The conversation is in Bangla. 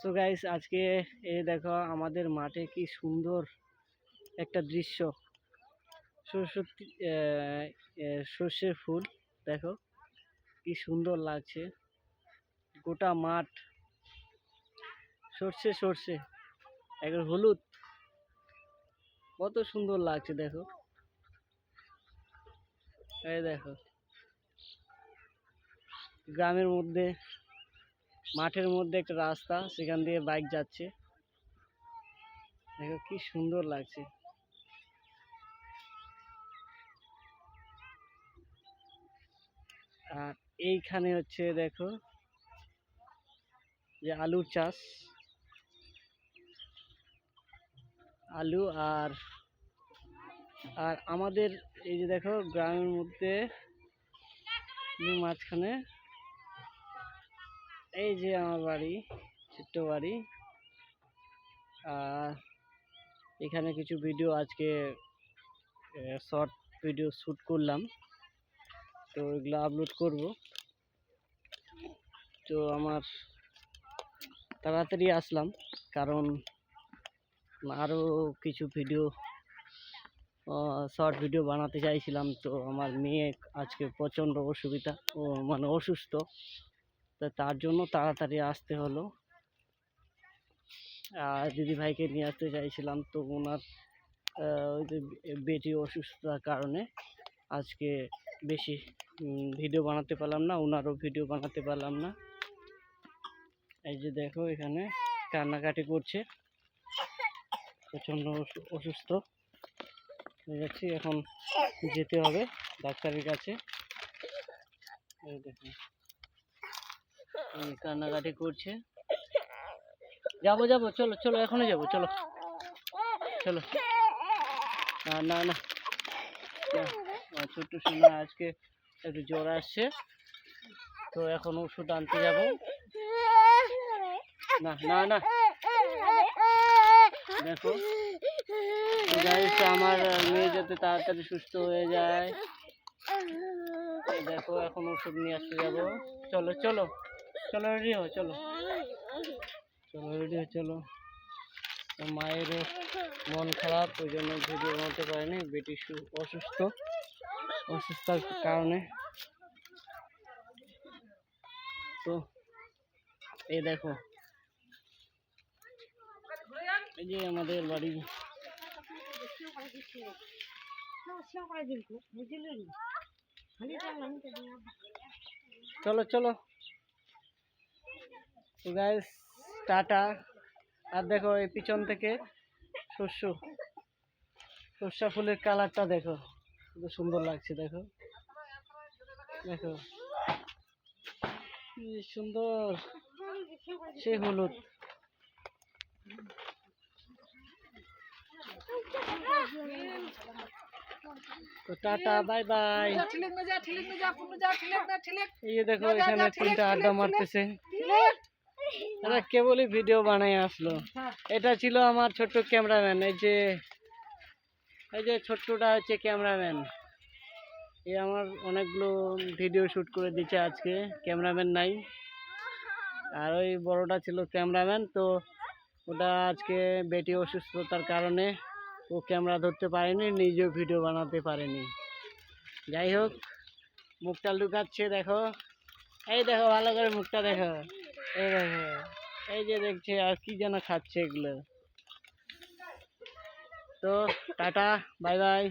সো গাইস আজকে এ দেখো আমাদের মাঠে কি সুন্দর একটা দৃশ্য। সরস্বতী সর্ষের ফুল, দেখো, কি সুন্দর লাগছে। গোটা মাঠ, সর্ষে সর্ষে, একবার হলুদ, কত সুন্দর লাগছে, দেখো। এই দেখো, গ্রামের মধ্যে মাঠের মধ্যে একটা রাস্তা, সেখান দিয়ে বাইক যাচ্ছে। দেখো কি সুন্দর লাগছে। আর এইখানে হচ্ছে দেখো যে আলুর চাষ। আলু আর আর আমাদের এই যে দেখো গ্রামের মধ্যে মাঝখানে এই যে আমার বাড়ি, ছোট্ট বাড়ি। আর এখানে কিছু ভিডিও আজকে শর্ট ভিডিও শ্যুট করলাম। তো এগুলো আপলোড করব। তো আমার তাড়াতাড়ি আসলাম, কারণ আরও কিছু ভিডিও শর্ট ভিডিও বানাতে চাইছিলাম। তো আমার মেয়ে আজকে প্রচণ্ড অসুবিধা, ও মানে অসুস্থ। তা তার জন্য তাড়াতাড়ি আসতে হলো। আর দিদি ভাইকে নিয়ে আসতে চাইছিলাম, তো ওনার ওই যে বেটি অসুস্থতার কারণে আজকে বেশি ভিডিও বানাতে পারলাম না, ওনারও ভিডিও বানাতে পারলাম না। এই যে দেখো এখানে কান্নাকাটি করছে, প্রচণ্ড অসুস্থ হয়ে যাচ্ছি, এখন যেতে হবে ডাক্তারের কাছে। দেখুন কান্নাকাটি করছে। যাব যাব, চলো চলো, এখনই যাব, চলো। চলো। না না না। ছোট্ট সোনা আজকে একটু জ্বর আসছে। তো এখন ওষুধ আনতে যাব। না না না। দেখো আমার মেয়ে যাতে তাড়াতাড়ি সুস্থ হয়ে যায়। দেখো, এখন ওষুধ নিয়ে আসতে যাব। চলো চলো। চলো রেডি হও চলো চলো রেডি হও চলো তো মায়েরও মন খারাপ ওই জন্য ভিডিও বানাতে পারেনি বেটি সু- অসুস্থ অসুস্থতার কারণে তো এই দেখো এই যে আমাদের বাড়ি চলো চলো গাইস টাটা আর দেখো এই পিছন থেকে শস্য। সর্ষা ফুলের কালারটা দেখো কত সুন্দর লাগছে দেখো। দেখো। কি সুন্দর। সে হলুদ। তো টাটা বাই বাই। এই দেখো এখানে তিনটা আড্ডা মারতেছে। এরা কেবলই ভিডিও বানাই আসলো। এটা ছিল আমার ছোট্ট ক্যামেরাম্যান এই যে এই যে ছোট্টটা হচ্ছে ক্যামেরাম্যান এই আমার অনেকগুলো ভিডিও শ্যুট করে দিচ্ছে আজকে ক্যামেরাম্যান নাই। আর ওই বড়টা ছিল ক্যামেরাম্যান তো ওটা আজকে বেটি অসুস্থতার কারণে ও ক্যামেরা ধরতে পারেনি, নিজেও ভিডিও বানাতে পারেনি। যাই হোক, মুখটা লুকাচ্ছে, দেখো। এই দেখো, ভালো করে মুখটা দেখো। এই এই যে দেখছে আর কি যেন খাচ্ছে এগুলো। তো টাটা বাই বাই।